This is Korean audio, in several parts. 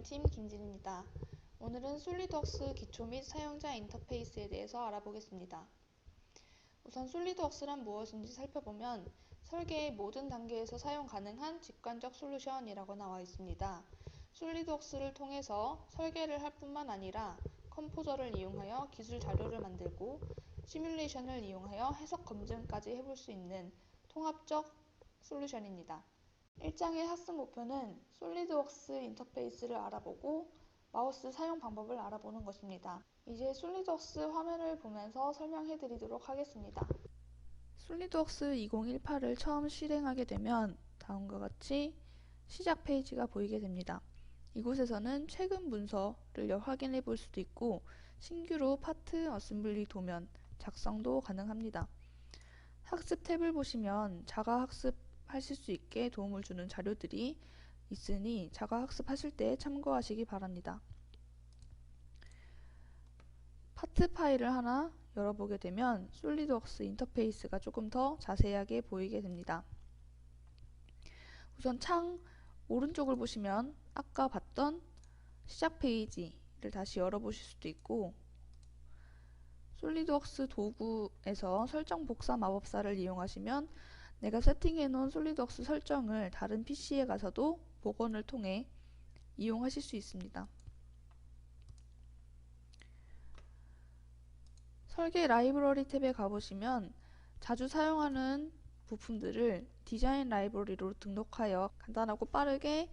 기술지원팀 김진입니다. 오늘은 솔리드웍스 기초 및 사용자 인터페이스에 대해서 알아보겠습니다. 우선 솔리드웍스란 무엇인지 살펴보면 설계의 모든 단계에서 사용 가능한 직관적 솔루션이라고 나와 있습니다. 솔리드웍스를 통해서 설계를 할 뿐만 아니라 컴포저를 이용하여 기술 자료를 만들고 시뮬레이션을 이용하여 해석 검증까지 해볼 수 있는 통합적 솔루션입니다. 1장의 학습 목표는 솔리드웍스 인터페이스를 알아보고 마우스 사용 방법을 알아보는 것입니다. 이제 솔리드웍스 화면을 보면서 설명해 드리도록 하겠습니다. 솔리드웍스 2018을 처음 실행하게 되면 다음과 같이 시작 페이지가 보이게 됩니다. 이곳에서는 최근 문서를 확인해 볼 수도 있고 신규로 파트 어셈블리 도면 작성도 가능합니다. 학습 탭을 보시면 자가 학습 하실 수 있게 도움을 주는 자료들이 있으니 자가 학습하실 때 참고하시기 바랍니다. 파트 파일을 하나 열어보게 되면 솔리드웍스 인터페이스가 조금 더 자세하게 보이게 됩니다. 우선 창 오른쪽을 보시면 아까 봤던 시작 페이지를 다시 열어보실 수도 있고 솔리드웍스 도구에서 설정 복사 마법사를 이용하시면 내가 세팅해 놓은 솔리드웍스 설정을 다른 PC에 가서도 복원을 통해 이용하실 수 있습니다. 설계 라이브러리 탭에 가보시면 자주 사용하는 부품들을 디자인 라이브러리로 등록하여 간단하고 빠르게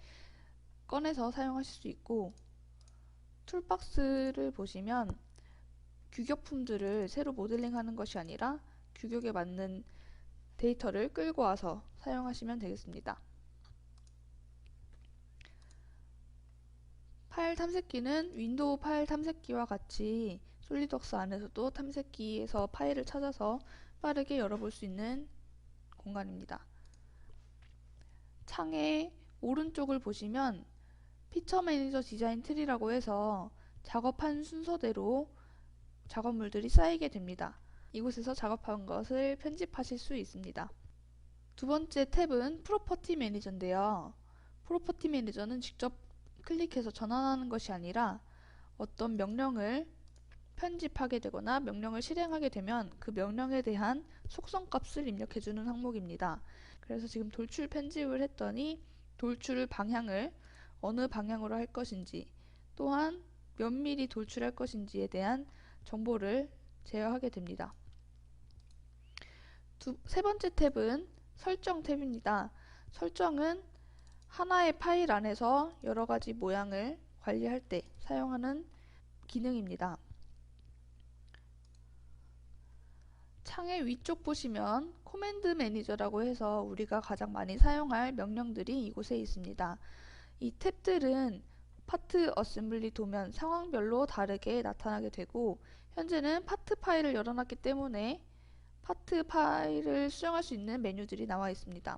꺼내서 사용하실 수 있고 툴박스를 보시면 규격품들을 새로 모델링하는 것이 아니라 규격에 맞는 데이터를 끌고 와서 사용하시면 되겠습니다. 파일 탐색기는 윈도우 파일 탐색기와 같이 솔리드웍스 안에서도 탐색기에서 파일을 찾아서 빠르게 열어볼 수 있는 공간입니다. 창의 오른쪽을 보시면 피처 매니저 디자인 트리라고 해서 작업한 순서대로 작업물들이 쌓이게 됩니다. 이곳에서 작업한 것을 편집하실 수 있습니다. 두 번째 탭은 프로퍼티 매니저인데요. 프로퍼티 매니저는 직접 클릭해서 전환하는 것이 아니라 어떤 명령을 편집하게 되거나 명령을 실행하게 되면 그 명령에 대한 속성값을 입력해주는 항목입니다. 그래서 지금 돌출 편집을 했더니 돌출 방향을 어느 방향으로 할 것인지 또한 몇 미리 돌출할 것인지에 대한 정보를 제어하게 됩니다. 두, 세 번째 탭은 설정 탭입니다. 설정은 하나의 파일 안에서 여러 가지 모양을 관리할 때 사용하는 기능입니다. 창의 위쪽 보시면 코맨드 매니저라고 해서 우리가 가장 많이 사용할 명령들이 이곳에 있습니다. 이 탭들은 파트 어셈블리 도면 상황별로 다르게 나타나게 되고 현재는 파트 파일을 열어놨기 때문에 파트 파일을 수정할 수 있는 메뉴들이 나와 있습니다.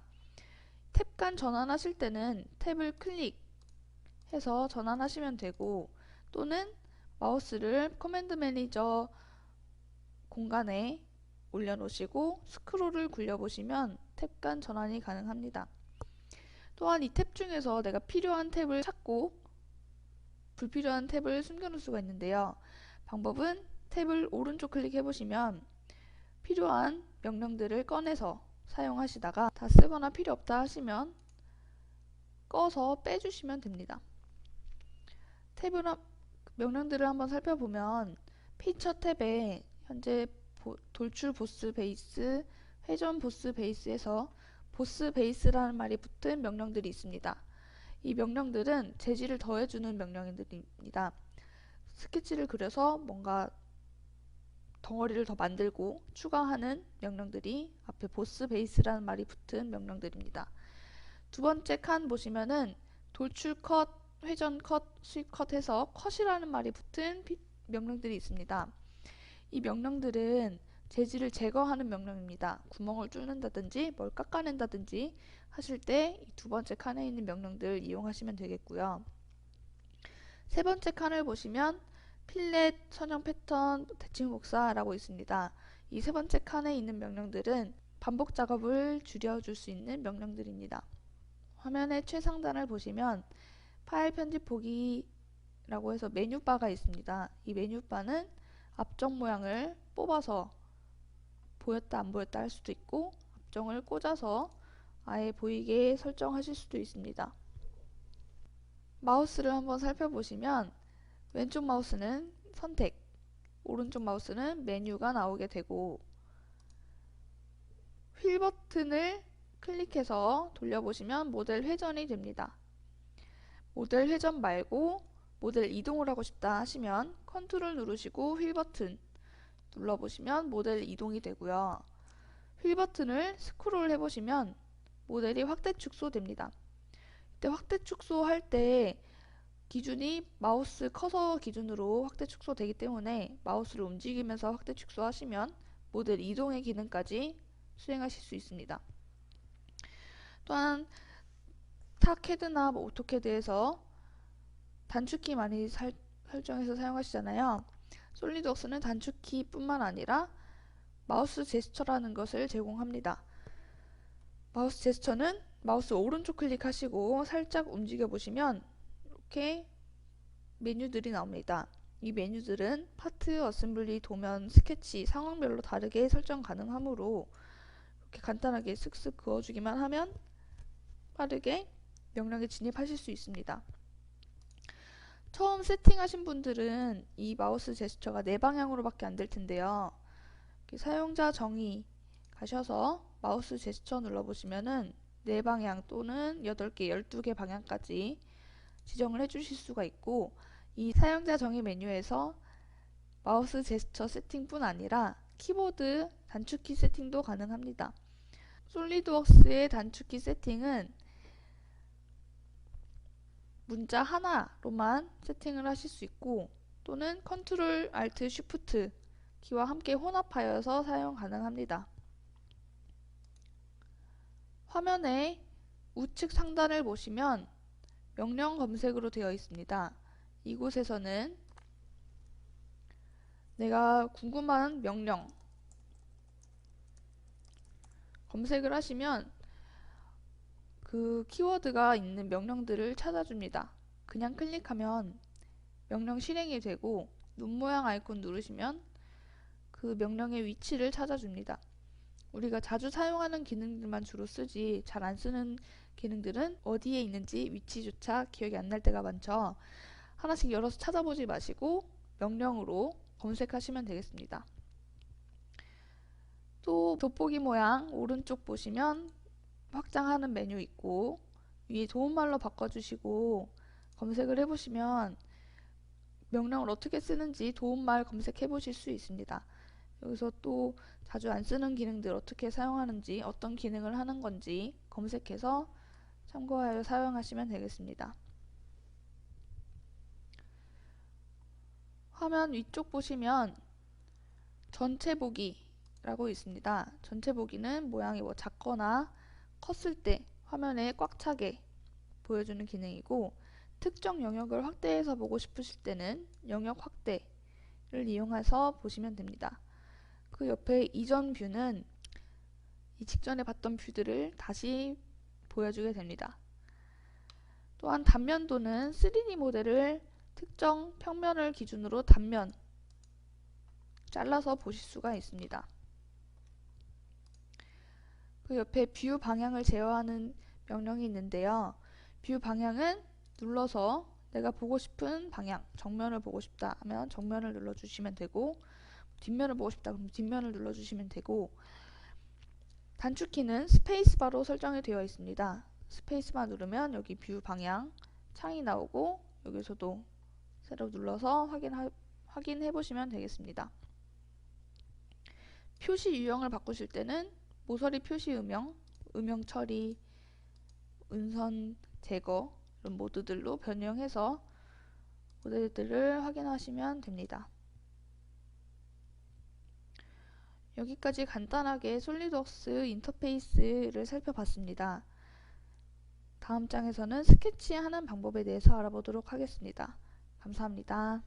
탭 간 전환하실 때는 탭을 클릭해서 전환하시면 되고 또는 마우스를 커맨드 매니저 공간에 올려놓으시고 스크롤을 굴려보시면 탭 간 전환이 가능합니다. 또한 이 탭 중에서 내가 필요한 탭을 찾고 불필요한 탭을 숨겨놓을 수가 있는데요. 방법은 탭을 오른쪽 클릭해 보시면 필요한 명령들을 꺼내서 사용하시다가 다 쓰거나 필요 없다 하시면 꺼서 빼주시면 됩니다. 탭을 명령들을 한번 살펴보면 피처 탭에 현재 돌출 보스 베이스, 회전 보스 베이스에서 보스 베이스라는 말이 붙은 명령들이 있습니다. 이 명령들은 재질을 더해주는 명령들입니다. 스케치를 그려서 뭔가 덩어리를 더 만들고 추가하는 명령들이 앞에 보스 베이스라는 말이 붙은 명령들입니다. 두 번째 칸 보시면은 돌출 컷, 회전 컷, 수익 컷 해서 컷이라는 말이 붙은 명령들이 있습니다. 이 명령들은 재질을 제거하는 명령입니다. 구멍을 뚫는다든지 뭘 깎아낸다든지 하실 때이두 번째 칸에 있는 명령들 이용하시면 되겠고요. 세 번째 칸을 보시면 필렛, 선형 패턴, 대칭 복사라고 있습니다. 이 세 번째 칸에 있는 명령들은 반복 작업을 줄여줄 수 있는 명령들입니다. 화면의 최상단을 보시면 파일 편집 보기라고 해서 메뉴바가 있습니다. 이 메뉴바는 앞쪽 모양을 뽑아서 보였다 안 보였다 할 수도 있고 앞정을 꽂아서 아예 보이게 설정하실 수도 있습니다. 마우스를 한번 살펴보시면 왼쪽 마우스는 선택, 오른쪽 마우스는 메뉴가 나오게 되고 휠 버튼을 클릭해서 돌려보시면 모델 회전이 됩니다. 모델 회전 말고 모델 이동을 하고 싶다 하시면 컨트롤 누르시고 휠 버튼 눌러보시면 모델 이동이 되고요. 휠 버튼을 스크롤 해보시면 모델이 확대 축소됩니다. 이때 확대 축소할 때 기준이 마우스 커서 기준으로 확대 축소되기 때문에 마우스를 움직이면서 확대 축소하시면 모델 이동의 기능까지 수행하실 수 있습니다. 또한 타캐드나 뭐 오토캐드에서 단축키 많이 살, 설정해서 사용하시잖아요. 솔리드웍스는 단축키 뿐만 아니라 마우스 제스처라는 것을 제공합니다. 마우스 제스처는 마우스 오른쪽 클릭하시고 살짝 움직여 보시면 이렇게 메뉴들이 나옵니다. 이 메뉴들은 파트, 어셈블리, 도면, 스케치 상황별로 다르게 설정 가능하므로 이렇게 간단하게 슥슥 그어주기만 하면 빠르게 명령에 진입하실 수 있습니다. 처음 세팅하신 분들은 이 마우스 제스처가 네 방향으로 밖에 안 될 텐데요. 사용자 정의 가셔서 마우스 제스처 눌러보시면은 네 방향 또는 8개, 12개 방향까지 지정을 해주실 수가 있고 이 사용자 정의 메뉴에서 마우스 제스처 세팅뿐 아니라 키보드 단축키 세팅도 가능합니다. 솔리드웍스의 단축키 세팅은 문자 하나로만 세팅을 하실 수 있고 또는 컨트롤 알트 쉬프트 키와 함께 혼합하여서 사용 가능합니다. 화면의 우측 상단을 보시면 명령 검색으로 되어 있습니다. 이곳에서는 내가 궁금한 명령 검색을 하시면 그 키워드가 있는 명령들을 찾아줍니다. 그냥 클릭하면 명령 실행이 되고 눈 모양 아이콘 누르시면 그 명령의 위치를 찾아줍니다. 우리가 자주 사용하는 기능들만 주로 쓰지 잘 안 쓰는 기능들은 어디에 있는지 위치조차 기억이 안 날 때가 많죠. 하나씩 열어서 찾아보지 마시고 명령으로 검색하시면 되겠습니다. 또 돋보기 모양 오른쪽 보시면 확장하는 메뉴 있고 위에 도움말로 바꿔주시고 검색을 해보시면 명령을 어떻게 쓰는지 도움말 검색해 보실 수 있습니다. 여기서 또 자주 안 쓰는 기능들 어떻게 사용하는지 어떤 기능을 하는 건지 검색해서 참고하여 사용하시면 되겠습니다. 화면 위쪽 보시면 전체 보기라고 있습니다. 전체 보기는 모양이 뭐 작거나 컸을 때 화면에 꽉 차게 보여주는 기능이고 특정 영역을 확대해서 보고 싶으실 때는 영역 확대를 이용해서 보시면 됩니다. 그 옆에 이전 뷰는 이 직전에 봤던 뷰들을 다시 보여주게 됩니다. 또한 단면도는 3D 모델을 특정 평면을 기준으로 단면 잘라서 보실 수가 있습니다. 그 옆에 뷰 방향을 제어하는 명령이 있는데요. 뷰 방향은 눌러서 내가 보고 싶은 방향, 정면을 보고 싶다 하면 정면을 눌러주시면 되고 뒷면을 보고 싶다 그럼 뒷면을 눌러주시면 되고 단축키는 스페이스바로 설정이 되어 있습니다. 스페이스바 누르면 여기 뷰 방향 창이 나오고 여기서도 새로 눌러서 확인하, 확인해 보시면 되겠습니다. 표시 유형을 바꾸실 때는 모서리 표시 음영, 음영 처리, 은선 제거 이런 모드들로 변형해서 모델들을 확인하시면 됩니다. 여기까지 간단하게 솔리드웍스 인터페이스를 살펴봤습니다. 다음 장에서는 스케치 하는 방법에 대해서 알아보도록 하겠습니다. 감사합니다.